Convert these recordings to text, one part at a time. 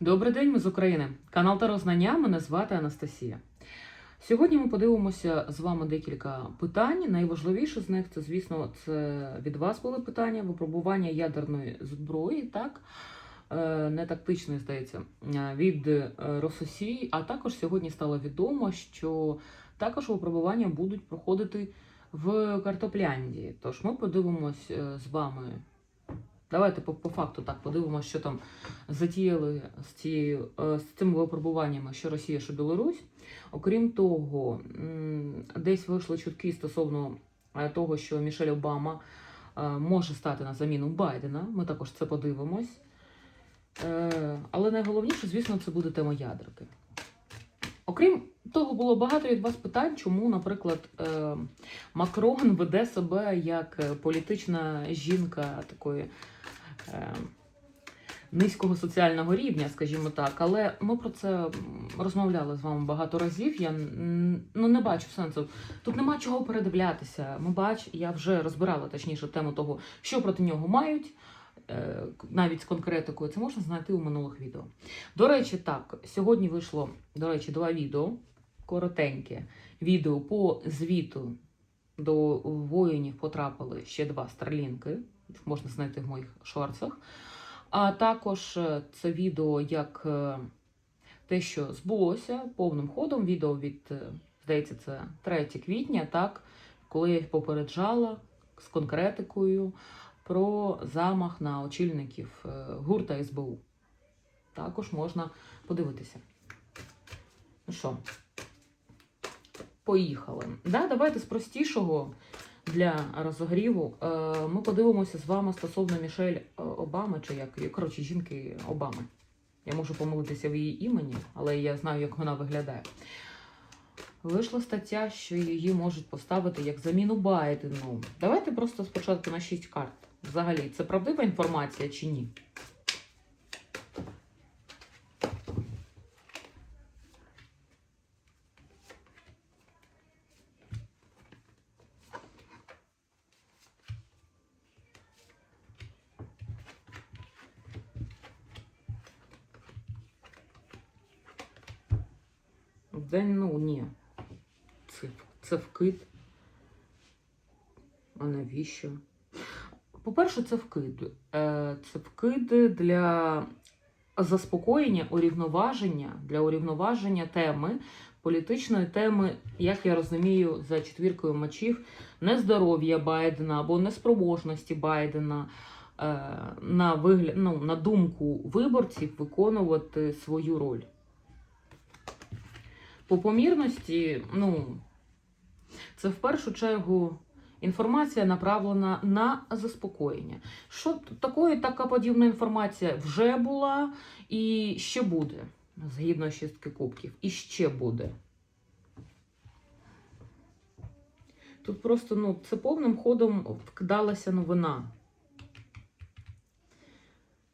Добрий день, ми з України. Канал Таро Знання. Мене звати Анастасія. Сьогодні ми подивимося з вами декілька питань. Найважливіше з них це, звісно, це від вас були питання випробування ядерної зброї, так Е, не тактичної, здається, е, від е, Рососії. А також сьогодні стало відомо, що також випробування будуть проходити в Картопляндії. Тож ми подивимось з вами. Давайте по, по факту так подивимося, що там затіяли з цією е, з цими випробуваннями, що Росія, що Білорусь. Окрім того, десь вийшли чутки стосовно е, того, що Мішель Обама е, може стати на заміну Байдена. Ми також це подивимось. Але найголовніше, звісно, це буде тема ядерки. Окрім того, було багато від вас питань, чому, наприклад, Макрон веде себе як політична жінка такої низького соціального рівня, скажімо так. Але ми про це розмовляли з вами багато разів. Я ну, не бачу сенсу. Тут нема чого передивлятися. Ми бач, я вже розбирала точніше тему того, що проти нього мають. е, Навіть з конкретикою це можна знайти у минулих відео. До речі, так, сьогодні вийшло, до речі, два відео коротеньке відео по звіту до воїнів потрапили ще два старлінки. Можна знайти в моїх шорцах. А також е, це відео як е, те, що збулося повним ходом. Відео від, е, здається, це 3 квітня, так, коли я їх попереджала з конкретикою про замах на очільників гурта СБУ. Також можна подивитися. Ну що, поїхали. Да, давайте з простішого для розогріву. Е, ми подивимося з вами стосовно Мішель е, Обами, чи як коротше, жінки Обами. Я можу помилитися в її імені, але я знаю, як вона виглядає. Вийшла стаття, що її можуть поставити як заміну Байдену. Давайте просто спочатку на 6 карт. Взагалі, це правдива інформація чи ні? Да ну ні. Це, це вкид. А навіщо? По-перше, це вкид. Це вкид для заспокоєння, урівноваження, для урівноваження теми, політичної теми, як я розумію, за четвіркою мечів, нездоров'я Байдена або неспроможності Байдена е, на, вигляд, ну, на думку виборців виконувати свою роль. По помірності, ну, це в першу чергу інформація направлена на заспокоєння. Що такої така подібна інформація вже була і ще буде, згідно шістки кубків, і ще буде. Тут просто ну, це повним ходом вкидалася новина.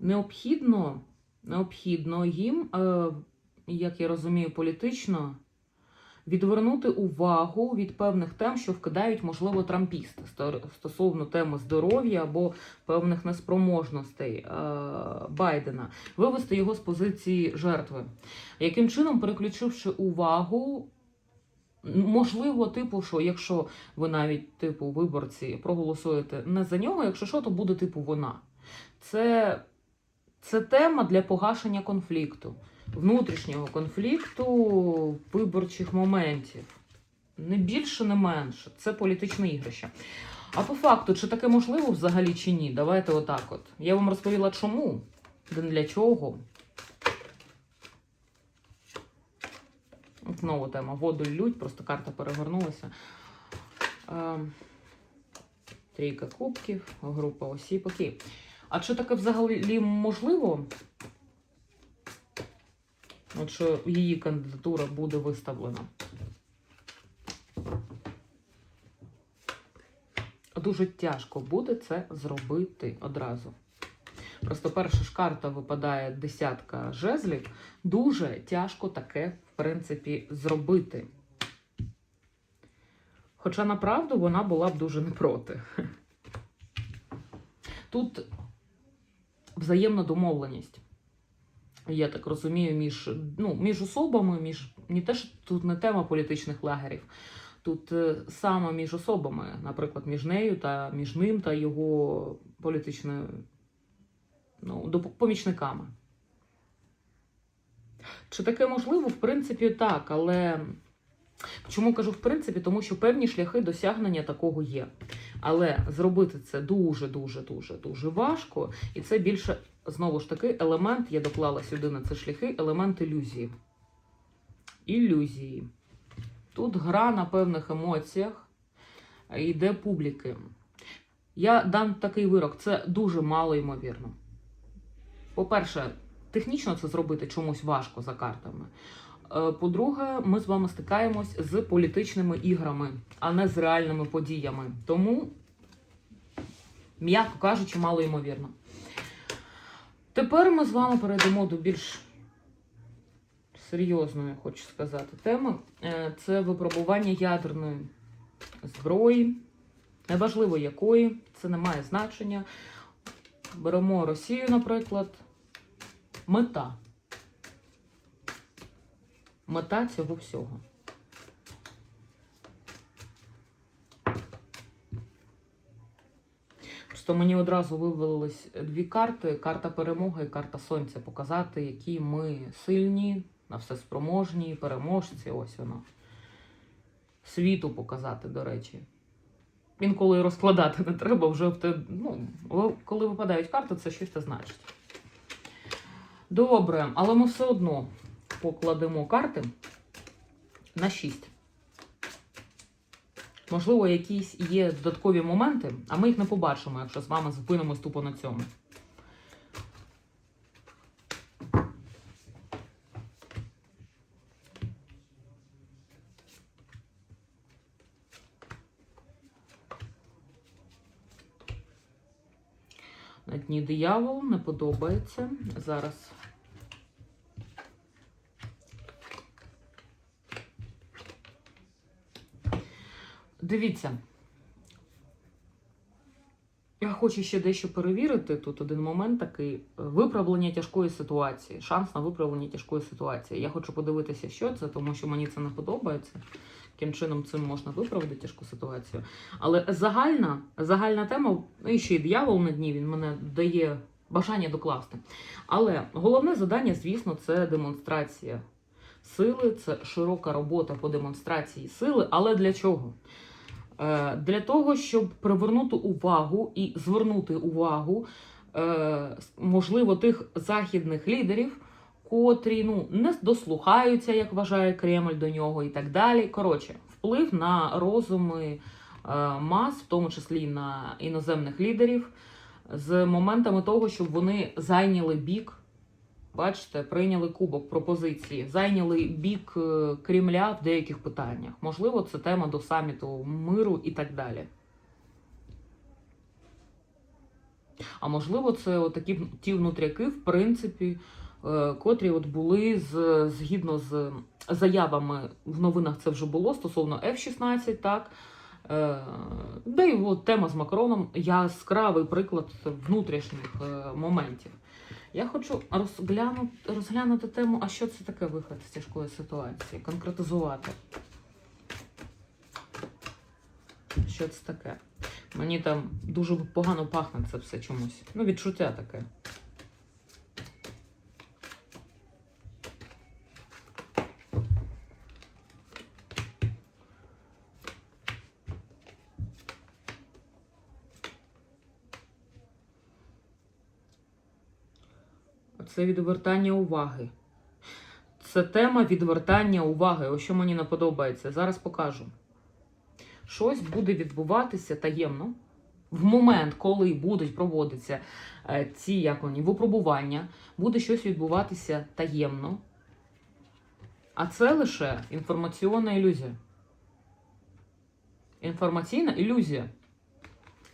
Необхідно, необхідно їм, е, як я розумію, політично відвернути увагу від певних тем, що вкидають, можливо, трампісти стосовно теми здоров'я або певних неспроможностей е, Байдена, вивести його з позиції жертви. Яким чином, переключивши увагу, можливо, типу, що якщо ви навіть типу виборці проголосуєте не за нього, якщо що, то буде типу вона. Це, це тема для погашення конфлікту внутрішнього конфлікту виборчих моментів. Не більше, не менше. Це політичне ігрище. А по факту, чи таке можливо взагалі чи ні? Давайте отак от. Я вам розповіла чому, для чого. Знову тема. Воду лють, просто карта перевернулася. Е, Трійка кубків, група осіб. Окей. А чи таке взагалі можливо? От що її кандидатура буде виставлена. Дуже тяжко буде це зробити одразу. Просто перша ж карта випадає десятка жезлів. Дуже тяжко таке, в принципі, зробити. Хоча направду вона була б дуже не проти. Тут взаємна домовленість. я так розумію, між, ну, між особами, між не те, що тут не тема політичних лагерів, тут е, саме між особами, наприклад, між нею та між ним та його політичною ну, помічниками. Чи таке можливо? В принципі, так, але чому кажу в принципі? Тому що певні шляхи досягнення такого є. Але зробити це дуже, дуже, дуже, важко, і це більше знову ж таки елемент, я доклала сюди на ці шляхи, елемент ілюзії. Ілюзії. Тут гра на певних емоціях йде публіки. Я дам такий вирок, це дуже мало ймовірно. По-перше, технічно це зробити чомусь важко за картами. Е, По-друге, ми з вами стикаємось з політичними іграми, а не з реальними подіями. Тому, м'яко кажучи, мало ймовірно. Тепер ми з вами перейдемо до більш серйозної, хочу сказати, теми. Е, Це випробування ядерної зброї, неважливо якої, це не має значення. Беремо Росію, наприклад. Мета. Мета цього всього. Просто мені одразу вивелись дві карти: карта перемоги і карта сонця. Показати, які ми сильні, на все спроможні, переможці. Ось воно. Світу показати, до речі. Інколи розкладати не треба, вже в те, ну, коли випадають карти, це щось це значить. Добре, але ми все одно покладемо карти на 6. Можливо, якісь є додаткові моменти, а ми їх не побачимо, якщо з вами зупинимось тупо на цьому. На дні диявол не подобається. Зараз. Дивіться. Я хочу ще дещо перевірити. Тут один момент такий виправлення тяжкої ситуації. Шанс на виправлення тяжкої ситуації. Я хочу подивитися, що це, тому що мені це не подобається. Яким чином цим можна виправити тяжку ситуацію. Але загальна, загальна тема, ну і ще й диявол на дні, він мене дає бажання докласти. Але головне завдання, звісно, це демонстрація сили, це широка робота по демонстрації сили. Але для чого? Е, Для того, щоб привернути увагу і звернути увагу, е, можливо, тих західних лідерів, котрі ну, не дослухаються, як вважає Кремль до нього, і так далі. Коротше, вплив на розуми е, мас, в тому числі на іноземних лідерів, з моментами того, щоб вони зайняли бік. Бачите, прийняли кубок пропозиції, зайняли бік е, Кремля в деяких питаннях. Можливо, це тема до саміту миру і так далі. А можливо, це такі ті внутряки, в принципі, е, котрі от були з, згідно з заявами в новинах, це вже було стосовно F-16, так. Е, і от тема з Макроном яскравий приклад внутрішніх моментів. Я хочу розглянути, розглянути тему, а що це таке виход з тяжкої ситуації, конкретизувати. Що це таке? Мені там дуже погано пахне це все чомусь. Ну, відчуття таке. Це відвертання уваги. Це тема відвертання уваги. Ось що мені не подобається. Зараз покажу. Щось буде відбуватися таємно. В момент, коли будуть проводитися е, ці як вони, випробування, буде щось відбуватися таємно. А це лише інформаційна ілюзія. Інформаційна ілюзія.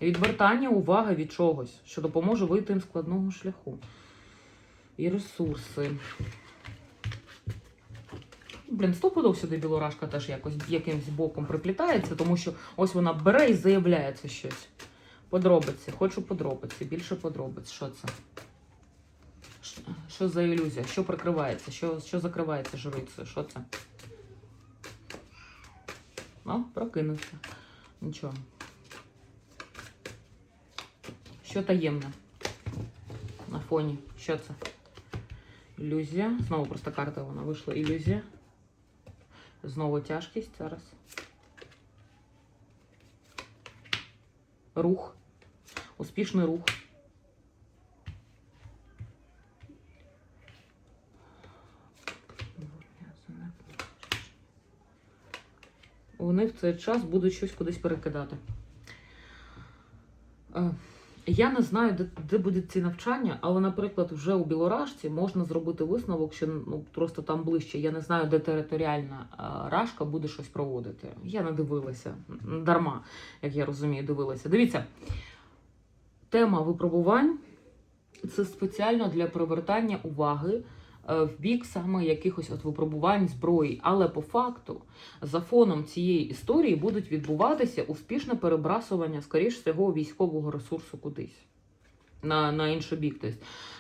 Відвертання уваги від чогось, що допоможе вийти з складного шляху і ресурси. Блін, стопудов сюди білорашка теж якось якимось боком приплітається, тому що ось вона бере і заявляється щось. Подробиці. Хочу подробиці, більше подробиць. Що це? Що за ілюзія? Що прикривається? Що, що закривається жрицею? Що це? О, прокинувся. Нічого. Що таємне? На фоні. Що це? Ілюзія. Знову просто карта вона вийшла. Ілюзія. Знову тяжкість зараз. Рух. Успішний рух. Вони в цей час будуть щось кудись перекидати. Я не знаю, де, де будуть ці навчання, але, наприклад, вже у Білоражці можна зробити висновок, що ну, просто там ближче. Я не знаю, де територіальна е, рашка буде щось проводити. Я не дивилася дарма, як я розумію, дивилася. Дивіться, тема випробувань це спеціально для привертання уваги в бік саме якихось от випробувань зброї. Але по факту, за фоном цієї історії будуть відбуватися успішне перебрасування, скоріш всього, військового ресурсу кудись. На, на інший бік. Тобто,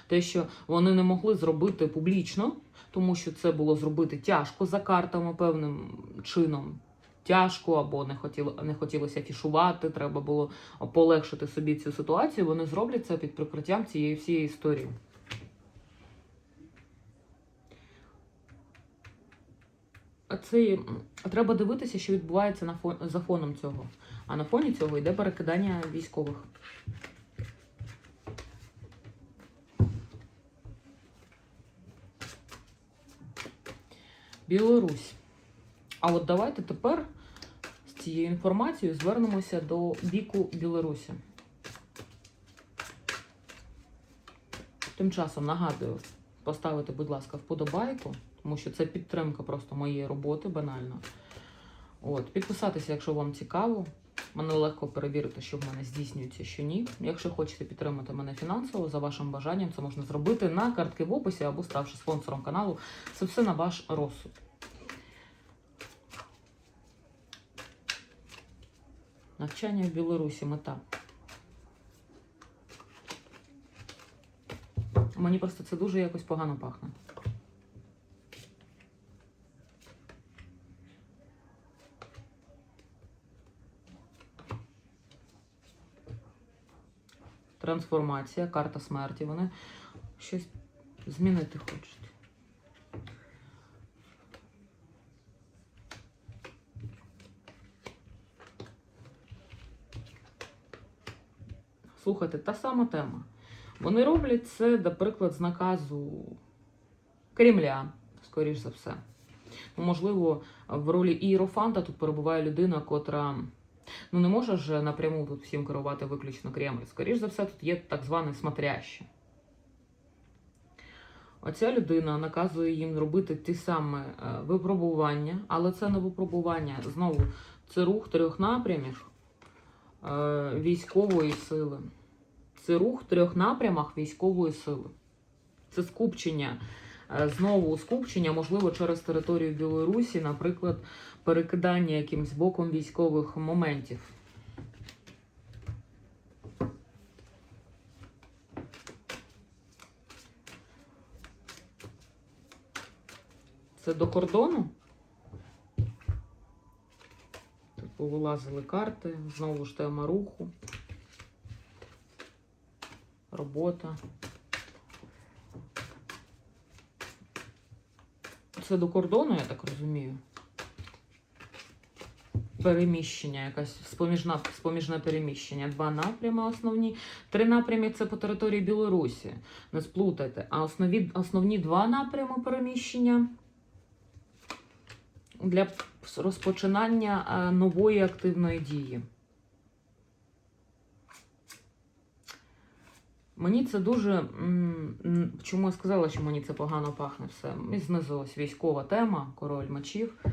те, що вони не могли зробити публічно, тому що це було зробити тяжко за картами певним чином. Тяжко або не хотіло не хотілося афішувати, треба було полегшити собі цю ситуацію. Вони зроблять це під прикриттям цієї всієї історії. Це треба дивитися, що відбувається на фон, за фоном цього. А на фоні цього йде перекидання військових. Білорусь. А от давайте тепер з цією інформацією звернемося до біку Білорусі. Тим часом нагадую поставити, будь ласка, вподобайку, тому що це підтримка просто моєї роботи банально. От, підписатися, якщо вам цікаво. Мене легко перевірити, що в мене здійснюється, що ні. Якщо хочете підтримати мене фінансово, за вашим бажанням, це можна зробити на картки в описі або ставши спонсором каналу. Це все на ваш розсуд. Навчання в Білорусі мета. Мені просто це дуже якось погано пахне. Трансформація, карта смерті. Вони щось змінити хочуть. Слухайте, та сама тема. Вони роблять це, наприклад, з наказу Кремля, скоріш за все. Ну, можливо, в ролі ієрофанта тут перебуває людина, котра ну, не може ж напряму тут всім керувати виключно Кремль. Скоріш за все, тут є так зване смотряще. Оця людина наказує їм робити ті самі е, випробування, але це не випробування. Знову, це рух трьох напрямів е, військової сили. Це рух в трьох напрямах військової сили. Це скупчення. Е, Знову скупчення, можливо, через територію Білорусі, наприклад, перекидання якимсь боком військових моментів. Це до кордону. Тут повилазили карти, знову ж тема руху. Робота. Це до кордону, я так розумію. Переміщення, якась споміжна, споміжне переміщення. Два напрями основні. Три напрями це по території Білорусі. Не сплутайте. А основні, основні два напрями переміщення для розпочинання е, нової активної дії. Мені це дуже. Чому я сказала, що мені це погано пахне все? І знизу військова тема, король мечів.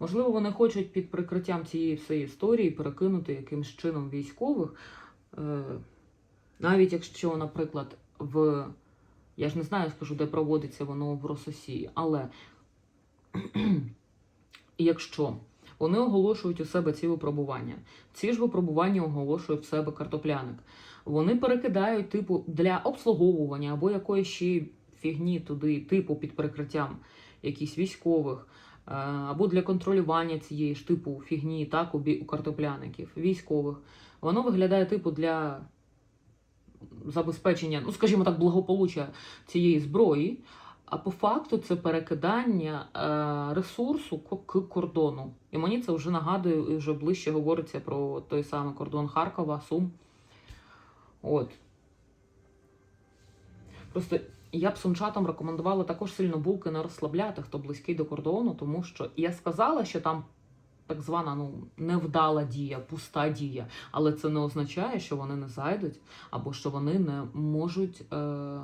Можливо, вони хочуть під прикриттям цієї всієї історії перекинути якимсь чином військових. Е, навіть якщо, наприклад, в. Я ж не знаю, скажу, де проводиться воно в Рососії, але якщо вони оголошують у себе ці випробування, ці ж випробування оголошує в себе картопляник. Вони перекидають, типу, для обслуговування або якоїсь ще фігні туди, типу під прикриттям якихось військових, е, або для контролювання цієї ж типу фігні, так, у картопляників, військових, воно виглядає типу для забезпечення, ну скажімо так, благополуччя цієї зброї. А по факту це перекидання е, ресурсу к к кордону. І мені це вже нагадує, і вже ближче говориться про той самий кордон Харкова, Сум. От. Просто я б сумчатам рекомендувала також сильно булки не розслабляти, хто близький до кордону, тому що я сказала, що там так звана ну, невдала дія, пуста дія, але це не означає, що вони не зайдуть або що вони не можуть е,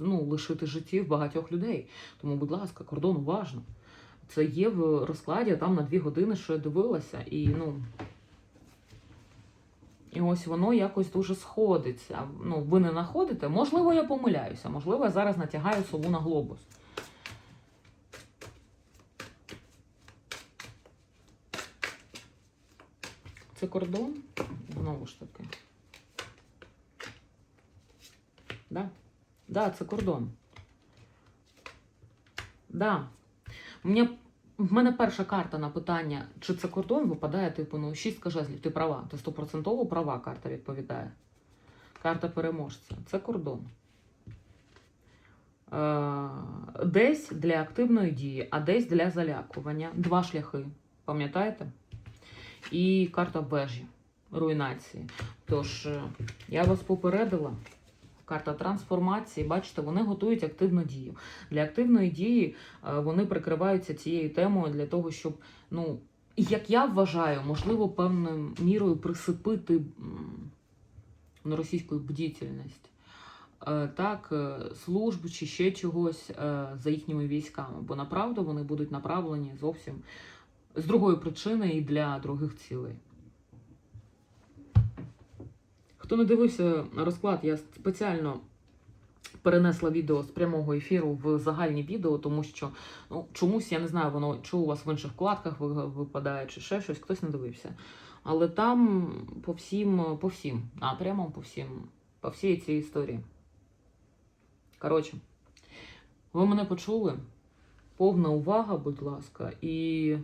ну, лишити життів багатьох людей. Тому, будь ласка, кордон уважно. Це є в розкладі там на дві години, що я дивилася, і ну. І ось воно якось дуже сходиться. Ну, ви не знаходите. Можливо, я помиляюся, можливо, я зараз натягаю сову на глобус. Кордон, знову ж таки. Да? Да, це кордон. Да. Мені, в мене перша карта на питання, чи це кордон, випадає, типу, ну, шістка жезлів, ти права. Ти стопроцентово права карта відповідає. Карта переможця. Це кордон. Е, десь для активної дії, а десь для залякування. Два шляхи. Пам'ятаєте? І карта вежі, руйнації. Тож, е, я вас попередила. Карта трансформації, бачите, вони готують активну дію. Для активної дії е, вони прикриваються цією темою для того, щоб, ну, як я вважаю, можливо, певною мірою присипити на російську бдительність. Е, Так, служб чи ще чогось за їхніми військами, бо направду вони будуть направлені зовсім з другої причини і для других цілей. Хто не дивився розклад, я спеціально перенесла відео з прямого ефіру в загальні відео, тому що ну, чомусь я не знаю, воно чи у вас в інших вкладках випадає, чи ще щось, хтось не дивився. Але там по всім, по всім напрямам, по всім, по всій цій історії. Коротше, ви мене почули? Повна увага, будь ласка, і.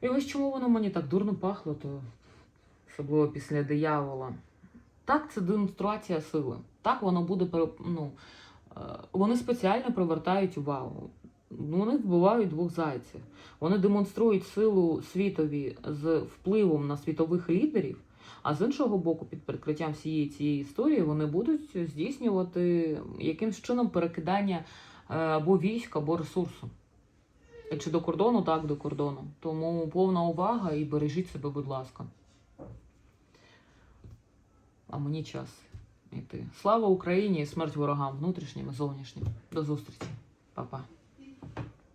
І ось чому воно мені так дурно пахло, то особливо після диявола. Так, це демонстрація сили. Так воно буде ну, е, вони спеціально привертають увагу. Вони вбивають двох зайців. Вони демонструють силу світові з впливом на світових лідерів. А з іншого боку, під прикриттям всієї цієї історії вони будуть здійснювати якимсь чином перекидання е, або військ, або ресурсу. Чи до кордону, так до кордону. Тому повна увага і бережіть себе, будь ласка. А мені час йти. Слава Україні і смерть ворогам внутрішнім і зовнішнім. До зустрічі. Па-па.